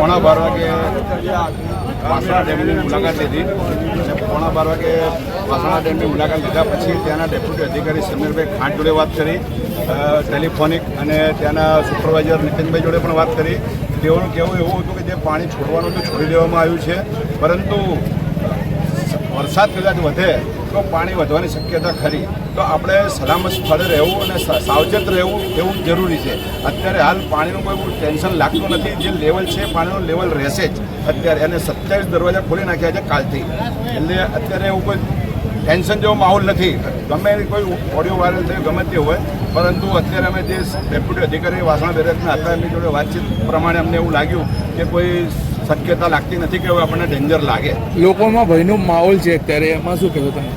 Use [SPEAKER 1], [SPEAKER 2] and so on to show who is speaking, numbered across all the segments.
[SPEAKER 1] પોણા બાર વાગે વાસણા ડેમની મુલાકાત લીધી. અને પોણા બાર વાગે વાસણા ડેમની મુલાકાત લીધા પછી ત્યાંના ડેપ્યુટી અધિકારી સમીરભાઈ ખાંટ જોડે વાત કરી ટેલિફોનિક અને ત્યાંના સુપરવાઇઝર નીતિનભાઈ જોડે પણ વાત કરી. તેઓનું કહેવું એવું હતું કે જે પાણી છોડવાનું તો છોડી દેવામાં આવ્યું છે, પરંતુ વરસાદ કદાચ વધે, તો પાણી વધવાની શક્યતા ખરી. તો આપણે સલામત સ્થળે રહેવું અને સાવચેત રહેવું એવું જરૂરી છે. અત્યારે હાલ પાણીનું કોઈ ટેન્શન લાગતું નથી. જે લેવલ છે, પાણીનું લેવલ રહેશે જ. અત્યારે અને સત્યાવીસ દરવાજા ખોલી નાખ્યા છે કાલથી. એટલે અત્યારે એવું કોઈ ટેન્શન જેવો માહોલ નથી. ગમે કોઈ ઓડિયો વાયરલ થયું, ગમે તે હોય, પરંતુ અત્યારે અમે જે ડેપ્યુટી અધિકારી વાસણા બેરેજના હતા, એમની જોડે વાતચીત પ્રમાણે અમને એવું લાગ્યું કે કોઈ શક્યતા લાગતી નથી કે હવે આપણને ડેન્જર લાગે.
[SPEAKER 2] લોકોમાં ભયનો માહોલ છે અત્યારે. એમાં શું કહેવું તમે?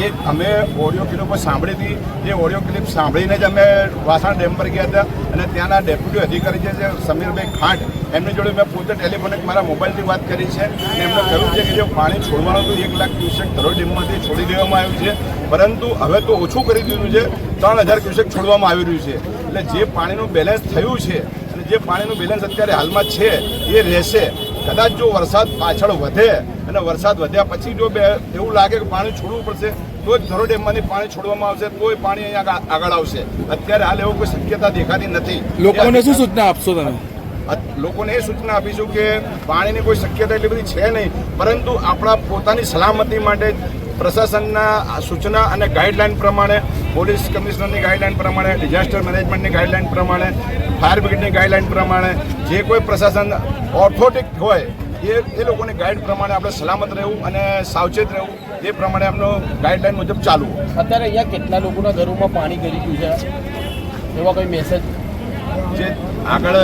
[SPEAKER 1] એ અમે ઓડિયો ક્લિપ સાંભળી હતી. એ ઓડિયો ક્લિપ સાંભળીને જ અમે વાસણ ડેમ પર ગયા હતા અને ત્યાંના ડેપ્યુટી અધિકારી જે છે સમીરભાઈ ખાંટ એમની જોડે મેં પોતે ટેલિફોનિક મારા મોબાઈલથી વાત કરી છે અને એમને કહ્યું છે કે જે પાણી છોડવાનું હતું એક લાખ ક્યુસેક ધરોઈ ડેમમાંથી છોડી દેવામાં આવ્યું છે. પરંતુ હવે તો ઓછું કરી દીધું છે. ત્રણ હજાર ક્યુસેક છોડવામાં આવી રહ્યું છે. એટલે જે પાણીનું બેલેન્સ થયું છે અને જે પાણીનું બેલેન્સ અત્યારે હાલમાં છે એ રહેશે. કદાચ જો વરસાદ પાછળ વધે અને વરસાદ વધ્યા પછી જો બે એવું લાગે કે પાણી છોડવું પડશે તો જ ધરો ડેમમાંથી પાણી છોડવામાં આવશે તોય પાણી અહીંયા આગળ- આગળ આવશે. અત્યારે હાલ એવું કોઈ શક્યતા દેખાતી નથી.
[SPEAKER 2] લોકોને શું સૂચના આપશો તમે?
[SPEAKER 1] લોકોને એ સૂચના આપીશું કે પાણીની કોઈ શક્યતા એટલી બધી છે નહીં પરંતુ આપણા પોતાની સલામતી માટે પ્રશાસનના સૂચના અને ગાઈડલાઇન પ્રમાણે પોલીસ કમિશનરની ગાઈડલાઇન પ્રમાણે ડિઝાસ્ટર મેનેજમેન્ટની ગાઈડલાઈન પ્રમાણે ફાયર બ્રિગેડની ગાઈડલાઈન પ્રમાણે જે કોઈ પ્રશાસન ઓર્થોટિક હોય એ એ લોકોની ગાઈડ પ્રમાણે આપણે સલામત રહેવું અને સાવચેત રહેવું એ પ્રમાણે એમનો ગાઈડલાઇન મુજબ ચાલવું.
[SPEAKER 3] અત્યારે અહીંયા કેટલા લોકોના ઘરોમાં પાણી કરી ગયું છે? એવા કોઈ મેસેજ
[SPEAKER 1] જે આગળ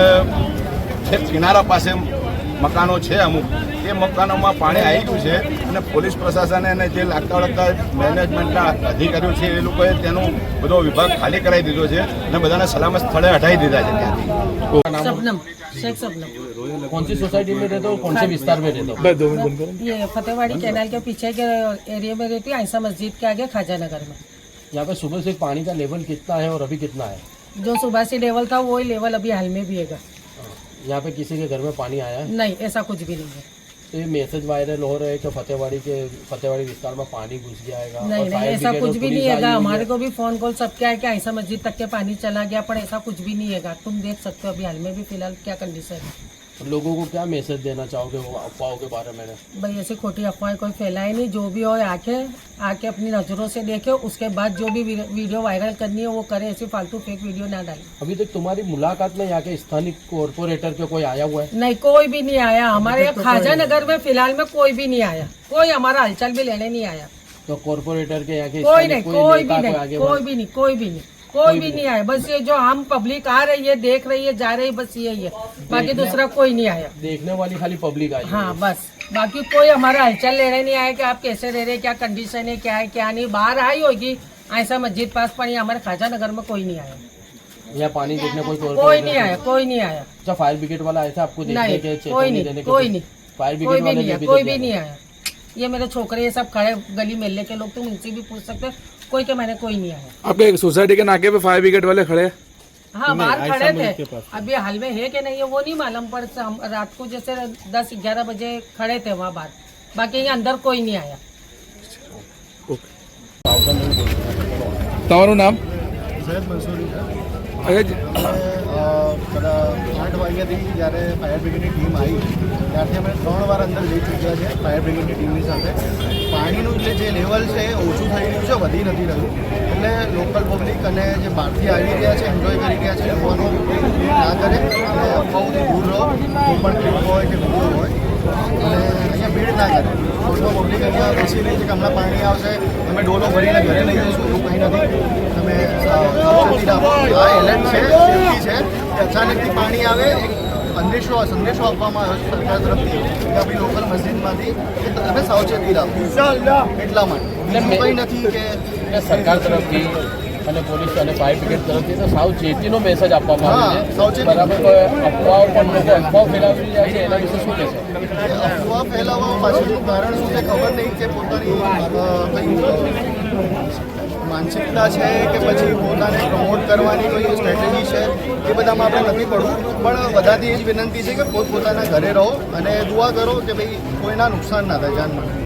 [SPEAKER 1] જે કિનારા પાસે મકાનો છે અમુક એ મકાનોમાં પાણી આવી ગયું છે અને પોલીસ પ્રશાસન અને જે લાગતા વળગતા મેનેજમેન્ટના અધિકારીઓ છે એ લોકોએ તેનો બધો વિભાગ ખાલી કરાવી દીધો છે અને બધાને સલામત સ્થળે હટાવી દીધા છે ત્યાંથી
[SPEAKER 4] शबनम शेख शबनम
[SPEAKER 3] कौन सी सोसाइटी में रहते हो कौन से विस्तार में रहते हो
[SPEAKER 2] બસ દો મિનિટ બંધ કરો
[SPEAKER 4] ये फतेहवाड़ी कैनाल के पीछे के एरिया में रहती है आयसा मस्जिद के आगे खाजा नगर में
[SPEAKER 3] यहाँ पे सुबह से पानी का लेवल कितना है और अभी कितना है
[SPEAKER 4] जो सुबह से लेवल था वही लेवल अभी हाल में भी है
[SPEAKER 3] यहाँ पे किसी के घर में पानी आया है?
[SPEAKER 4] नहीं ऐसा कुछ भी नहीं है।
[SPEAKER 3] तो ये मैसेज वायरल हो रहे हैं कि फतेहवाड़ी के फतेहवाड़ी विस्तार में पानी घुस जाएगा
[SPEAKER 4] नहीं नहीं ऐसा कुछ भी नहीं है हमारे को भी फ़ोन कॉल सब क्या है कि ऐसा मस्जिद तक के पानी चला गया पर ऐसा कुछ भी नहीं है तुम देख सकते हो अभी हाल में भी फ़िलहाल क्या कंडीशन है।
[SPEAKER 3] लोगों को क्या मैसेज देना चाहोगे वो अफवाहों के बारे में?
[SPEAKER 4] भाई ऐसी खोटी अफवाहें कोई फैलाए नहीं। जो भी हो आके आके अपनी नज़रों से देखे। उसके बाद जो भी वीडियो वीडियो वायरल करनी है वो करे। ऐसी फालतू फेक वीडियो ना डाले।
[SPEAKER 3] अभी तक तुम्हारी मुलाकात में यहाँ के स्थानीय कॉरपोरेटर के कोई आया हुआ है?
[SPEAKER 4] नहीं कोई भी नहीं आया। हमारे यहाँ खाजा नगर में फ़िलहाल में कोई भी नहीं आया। कोई हमारा हलचल भी लेने नहीं आया।
[SPEAKER 3] तो कॉरपोरेटर के यहाँ के
[SPEAKER 4] कोई नहीं कोई भी नहीं कोई भी नहीं कोई भी नहीं। कोई भी नहीं आया। बस ये जो हम पब्लिक आ रही है देख रही है जा रही है बस यही है बाकी दूसरा कोई नहीं आया।
[SPEAKER 3] देखने वाली खाली पब्लिक आई
[SPEAKER 4] हाँ। बस। बाकी कोई हमारा हलचल लेने नहीं आया कि आप कैसे रह रहे हैं, क्या कंडीशन है क्या है क्या नहीं। बाहर आई होगी ऐसा मस्जिद पास पर यहाँ हमारे खाजा नगर में कोई नहीं आया।
[SPEAKER 3] यहाँ पानी देखने कोई
[SPEAKER 4] कोई नहीं आया। कोई नहीं आया।
[SPEAKER 3] अच्छा फायर ब्रिगेड वाला आया था आपको देखने
[SPEAKER 4] नहीं,
[SPEAKER 3] के
[SPEAKER 4] कोई नहीं, कोई नहीं।
[SPEAKER 3] फायर ब्रिगेड वाले
[SPEAKER 4] कोई भी
[SPEAKER 3] नहीं
[SPEAKER 4] आया। ये मेरे छोकरे ये सब खड़े गली मेले के लोग तुम उनसे भी पूछ सकते हो। कोई के मैंने कोई नहीं आया
[SPEAKER 2] आपके सोसाइटी के नाके पे फायर ब्रिगेड वाले खड़े हैं
[SPEAKER 4] हाँ बाहर खड़े थे अभी हाल में है कि नहीं है वो नहीं मालूम पर हम रात को जैसे दस ग्यारह बजे खड़े थे वहाँ बाहर बाकी यहाँ अंदर कोई नहीं आया
[SPEAKER 2] તમારું નામ અરે જ-
[SPEAKER 5] અ, કદાચ આઠ વાગ્યાથી જ્યારે ફાયર બ્રિગેડની ટીમ આવી ત્યારથી અમે ત્રણ વાર અંદર જઈ ચૂક્યા છે ફાયર બ્રિગેડની ટીમની સાથે. પાણીનું જે જે લેવલ છે એ ઓછું થઈ રહ્યું છે વધી નથી રહ્યું. એટલે લોકલ પબ્લિક અને જે બહારથી આવી રહ્યા છે એન્જોય કરી રહ્યા છે એવાનો ના કરે. અને અફવાઓથી દૂર રહો કોઈ પણ ટ્રીપ હોય કે વીડિયો હોય. અને અહીંયા ભીડ ના કરે. કોઈ પબ્લિક અહીંયા બેસી રહી છે કે હમણાં પાણી આવશે અમે ડોલો ભરીને ઘરે લઈ જઈશું એવું કંઈ નથી. એલર્ટ છે સેફટી છે. કે અચાનકથી પાણી આવે એક સંદેશો સંદેશો આપવામાં આવ્યો છે સરકાર તરફથી કે આપણી લોકલ મસ્જિદમાંથી કે તમે સાવચેતી રાખો. એટલા માટે. બીજું કંઈ નથી કે
[SPEAKER 3] સરકાર તરફથી અને પોલીસ અને ફાયર બ્રિગેડ તરફથી તો સાવચેતીનો મેસેજ આપવામાં આવે છે. બરાબર અફવાઓ પણ લોકો અફવાઓ ફેલાવી રહ્યા છે એના વિશે શું કહેશો?
[SPEAKER 5] અફવા ફેલાવવા પાછળનું કારણ શું છે ખબર નહીં કે પોતાની માનસિકતા છે કે પછી પોતાને પ્રમોટ કરવાની કોઈ સ્ટ્રેટેજી છે એ બધામાં આપણે નથી પડવું. પણ બધાથી એ જ વિનંતી છે કે પોતપોતાના ઘરે રહો અને દુઆ કરો કે ભાઈ કોઈના નુકસાન ના થાય જાનમાં.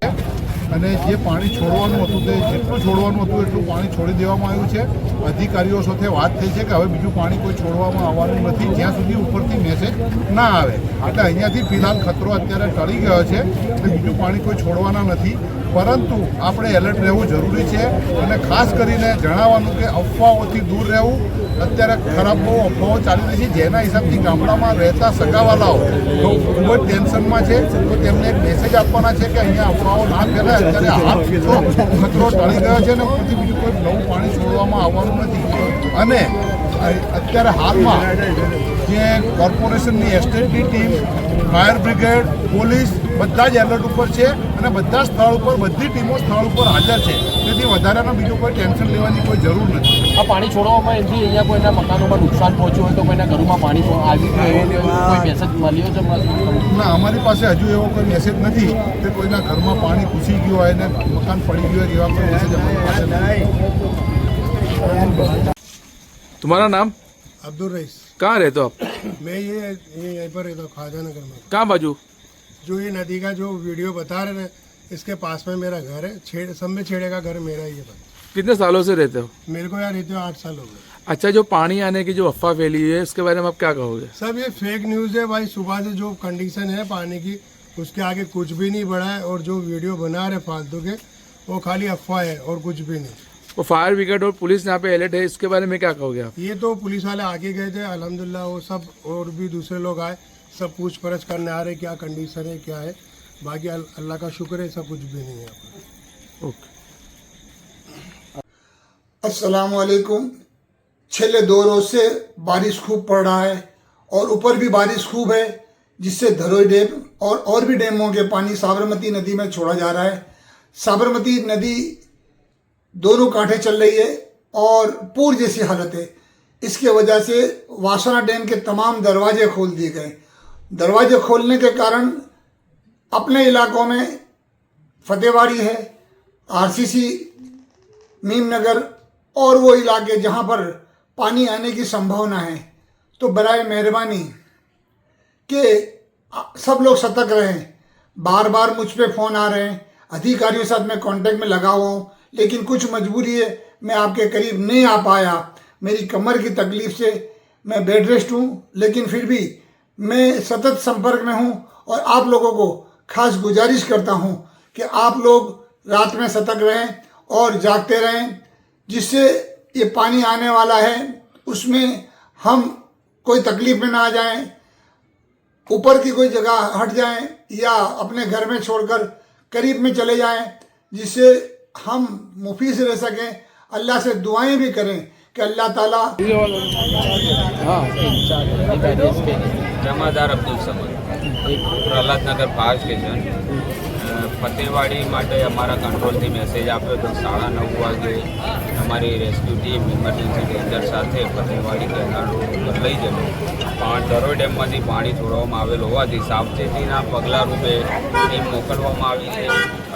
[SPEAKER 6] અને જે પાણી છોડવાનું હતું તે જેટલું છોડવાનું હતું એટલું પાણી છોડી દેવામાં આવ્યું છે. અધિકારીઓ સાથે વાત થઈ છે કે હવે બીજું પાણી કોઈ છોડવામાં આવવાનું નથી. જ્યાં સુધી ઉપરથી મેસેજ ના આવે. એટલે અહીંયાથી ફિલહાલ ખતરો અત્યારે ટળી ગયો છે એટલે બીજું પાણી કોઈ છોડવાના નથી. પરંતુ આપણે એલર્ટ રહેવું જરૂરી છે અને ખાસ કરીને જણાવવાનું કે અફવાઓથી દૂર રહેવું અત્યારે ખરાબ બહુ અફવાઓ ચાલી રહી છે. જેના હિસાબથી ગામડામાં રહેતા સગાવાલાઓ તો ખૂબ જ ટેન્શનમાં છે. તો તેમને એક મેસેજ આપવાના છે કે અહીંયા અફવાઓ ના ફેલાય. અત્યારે હાલ ખતરો ટળી ગયો છે ને પછી બીજું કોઈ નવું પાણી છોડવામાં આવવાનું નથી. અને અત્યારે હાલમાં જે કોર્પોરેશનની એસ્ટેટની ટીમ ફાયર બ્રિગેડ પોલીસ બધા જ એલર્ટ ઉપર છે અને બધા સ્થળ ઉપર બધી ટીમો સ્થળ ઉપર હાજર છે. તેથી વધારાનું બીજું કોઈ ટેન્શન લેવાની કોઈ જરૂર નથી.
[SPEAKER 3] આ પાણી છોડવામાં એથી અહીંયા કોઈના મકાનોમાં નુકસાન પહોંચ્યું હોય તો કોઈના ઘરમાં પાણી આવી ગયું કોઈ મેસેજ મળ્યો છે
[SPEAKER 6] ના અમારી પાસે હજુ એવો કોઈ મેસેજ નથી કે કોઈના ઘરમાં પાણી ઘૂસી ગયું હોય ને મકાન પડી ગયું હોય એવા કોઈ મેસેજ અમારી પાસે નથી.
[SPEAKER 2] तुम्हारा नाम?
[SPEAKER 7] अब्दुल रईस।
[SPEAKER 2] कहाँ रहते हो आप?
[SPEAKER 7] मैं ये ये यहीं पर रहता हूँ ख्वाजा नगर में।
[SPEAKER 2] कहाँ बाजू?
[SPEAKER 7] जो ये नदी का जो वीडियो बता रहे हैं इसके पास में मेरा घर है छेड़ सब में छेड़े का घर मेरा ही है बस।
[SPEAKER 2] कितने सालों से रहते हो?
[SPEAKER 7] मेरे को यहाँ रहते हो आठ साल हो गए।
[SPEAKER 2] अच्छा जो पानी आने की जो अफवाह फैली है उसके बारे में आप क्या कहोगे?
[SPEAKER 7] सब ये फेक न्यूज़ है भाई सुबह से जो कंडीशन है पानी की उसके आगे कुछ भी नहीं बढ़ा है और जो वीडियो बना रहे फालतू के वो खाली अफवाह है और कुछ भी नहीं।
[SPEAKER 2] वो फायर ब्रिगेड और पुलिस यहाँ पे अलर्ट है इसके बारे में क्या कहोगे आप?
[SPEAKER 7] ये तो पुलिस वाले आगे गए थे अल्हम्दुलिल्लाह वो सब और भी दूसरे लोग आए सब पूछ परछ करने आ रहे क्या कंडीशन है क्या है? बाकी अल्लाह का शुक्र है सब कुछ भी नहीं है।
[SPEAKER 2] ओके
[SPEAKER 8] असलकुम छेले दो रोज से बारिश खूब पड़ रहा है और ऊपर भी बारिश खूब है जिससे धरोई डैम और और भी डैमों के पानी साबरमती नदी में छोड़ा जा रहा है। साबरमती नदी दोनों कांठे चल रही है और पूर जैसी हालत है। इसके वजह से वासना डैम के तमाम दरवाजे खोल दिए गए। दरवाजे खोलने के कारण अपने इलाकों में फतेहवाड़ी है, आरसीसी मीम नगर और वो इलाके जहाँ पर पानी आने की संभावना है। तो बराए मेहरबानी के सब लोग सतर्क रहें। बार बार मुझ पर फ़ोन आ रहे हैं। अधिकारियों के साथ मैं कांटेक्ट में लगा हुआ हूँ। लेकिन कुछ मजबूरी है, मैं आपके करीब नहीं आ पाया। मेरी कमर की तकलीफ़ से मैं बेड रेस्ट हूँ, लेकिन फिर भी मैं सतत संपर्क में हूँ और आप लोगों को खास गुजारिश करता हूँ कि आप लोग रात में सतर्क रहें और जागते रहें। जिससे ये पानी आने वाला है, उसमें हम कोई तकलीफ़ में ना आ जाएँ, ऊपर की कोई जगह हट जाएँ या अपने घर में छोड़कर करीब में चले जाएँ, जिससे हम मुफीद रह सकें अल्लाह से दुआएं भी करें कि अल्लाह ताला
[SPEAKER 9] જમાદાર અબ્દુલ સમદ પ્રહલાદનગર ફાયર સ્ટેશન અ, ફતેવાડી માટે અમારા કંટ્રોલથી મેસેજ આપ્યો તો સાડા નવ વાગે અમારી રેસ્ક્યુ ટીમ ઇમરજન્સી ડેન્જર સાથે ફતેવાડી કેનાલ રોડ ઉપર લઈ જશે પણ ધરોઈ ડેમમાંથી પાણી છોડવામાં આવેલ હોવાથી સાવચેતીના પગલાં રૂપે ટીમ મોકલવામાં આવી છે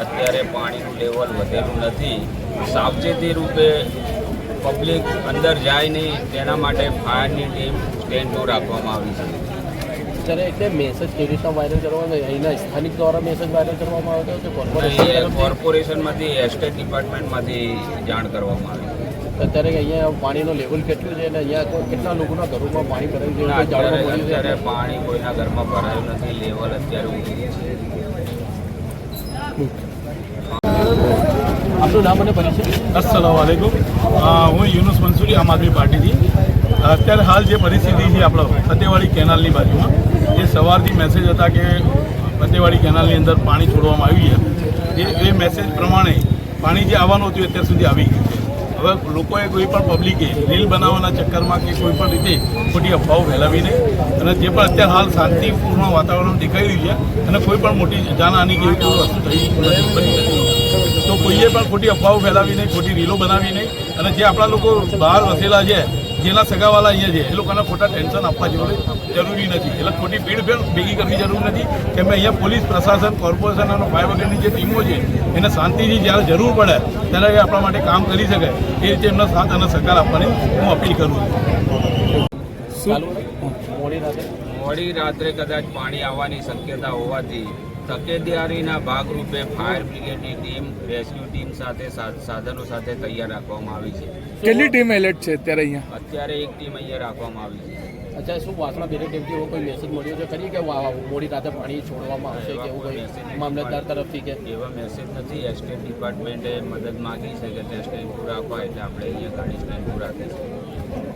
[SPEAKER 9] અત્યારે પાણીનું લેવલ વધેલું નથી. સાવચેતી રૂપે પબ્લિક અંદર જાય નહીં તેના માટે ફાયરની ટીમ સ્ટેન્ડ રાખવામાં આવી છે.
[SPEAKER 3] ત્યારે એટલે મેસેજ કેવી રીતના વાયરલ કરવામાં અહીંના સ્થાનિક દ્વારા મેસેજ વાયરલ કરવામાં આવ્યો હતો કોર્પોરેશન
[SPEAKER 9] કોર્પોરેશનમાંથી એસ્ટેટ ડિપાર્ટમેન્ટમાંથી જાણ કરવામાં આવી.
[SPEAKER 3] અત્યારે અહીંયા પાણીનો લેવલ કેટલું છે? અને અહીંયા કેટલા લોકોના ઘરોમાં પાણી ભરાયું છે?
[SPEAKER 9] અત્યારે અત્યારે પાણી કોઈના ઘરમાં ભરાયું નથી. લેવલ અત્યારે છે.
[SPEAKER 3] આપનું નામ અને પરિચય?
[SPEAKER 10] અસલામ વાલેકુમ હું યુનુસ મંસૂરી, આમ આદમી પાર્ટીથી. અત્યારે હાલ જે પરિસ્થિતિ છે આપણો, ફતેવાડી કેનાલની બાજુમાં એ સવારથી મેસેજ હતા કે ફતેવાડી કેનાલની અંદર પાણી છોડવામાં આવ્યું છે. એ મેસેજ પ્રમાણે પાણી જે આવવાનું હતું અત્યાર સુધી આવી ગયું. હવે લોકોએ કોઈ પણ પબ્લિકે રીલ બનાવવાના ચક્કરમાં કે કોઈ પણ રીતે ખોટી અફવાઓ ફેલાવી નહીં અને જે પણ અત્યારે હાલ શાંતિપૂર્ણ વાતાવરણ દેખાઈ રહ્યું છે અને કોઈ પણ મોટી જાનહાની કે એવી વસ્તુ થઈ નથી તો કોઈએ પણ ખોટી અફવાઓ ફેલાવી નહીં ખોટી રીલો બનાવી નહીં અને જે આપણા લોકો બહાર વસેલા છે જેના સગાવાલા અહીંયા છે એ લોકોને ખોટા ટેન્શન આપવા જરૂરી જરૂરી નથી. એટલે ખોટી ભીડ ભેગી કરવી જરૂર નથી કેમ કે અહીંયા પોલીસ પ્રશાસન કોર્પોરેશન અને ફાયર બ્રિગેડની જે ટીમો છે એને શાંતિથી જ્યારે જરૂર પડે ત્યારે એ આપણા માટે કામ કરી શકે. એ રીતે એમનો સાથ અને સહકાર આપવાની હું અપીલ કરું છું.
[SPEAKER 3] ચાલુ મોડી રાતે
[SPEAKER 9] મોડી રાત્રે કદાચ પાણી આવવાની શક્યતા હોવાથી તકેદારીના ભાગરૂપે ફાયર બ્રિગેડની ટીમ રેસ્ક્યુ ટીમ સાથે સાધનો સાથે તૈયાર રાખવામાં આવી છે.
[SPEAKER 2] કેટલી ટીમ એલર્ટ છે અત્યારે અહીંયા?
[SPEAKER 9] અત્યારે એક ટીમ અહીંયા રાખવામાં આવી છે.
[SPEAKER 3] અચ્છા શું વાસણા બેરી ટીમથી એવો કોઈ મેસેજ મળ્યો છે ખરી કે વા- મોડી રાતે પાણી છોડવામાં આવશે કે એવું કોઈ મામલતદાર તરફથી કે?
[SPEAKER 9] એવા મેસેજ નથી. એસ્ટેટ ડિપાર્ટમેન્ટે મદદ માંગી છે કે ત્યાં સ્ટેન્ડ પૂરા આપવા એટલે આપણે અહીંયા ગાડી સ્ટેન્ડ પૂરા રાખી